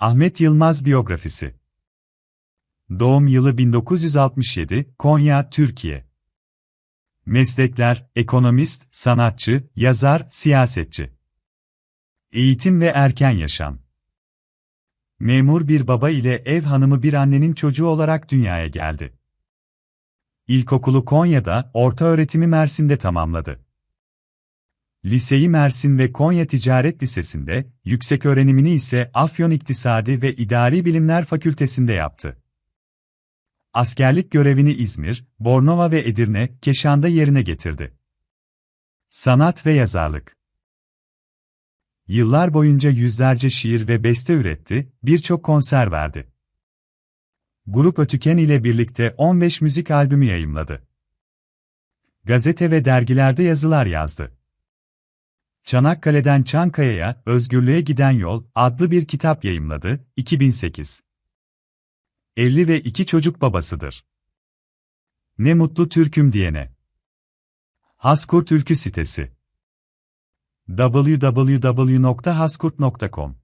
Ahmet Yılmaz biyografisi. Doğum yılı 1967, Konya, Türkiye. Meslekler: ekonomist, sanatçı, yazar, siyasetçi. Eğitim ve erken yaşam. Memur bir baba ile ev hanımı bir annenin çocuğu olarak dünyaya geldi. İlkokulu Konya'da, orta öğretimi Mersin'de tamamladı. Liseyi Mersin ve Konya Ticaret Lisesi'nde, yüksek öğrenimini ise Afyon İktisadi ve İdari Bilimler Fakültesi'nde yaptı. Askerlik görevini İzmir, Bornova ve Edirne, Keşan'da yerine getirdi. Sanat ve yazarlık Yıllar boyunca yüzlerce şiir ve beste üretti, birçok konser verdi. Grup Ötüken ile birlikte 15 müzik albümü yayımladı. Gazete ve dergilerde yazılar yazdı. Çanakkale'den Çankaya'ya, Özgürlüğe Giden Yol adlı bir kitap yayımladı, 2008. Evli ve iki çocuk babasıdır. Ne mutlu Türk'üm diyene. Haskurt Ülkü sitesi www.haskurt.com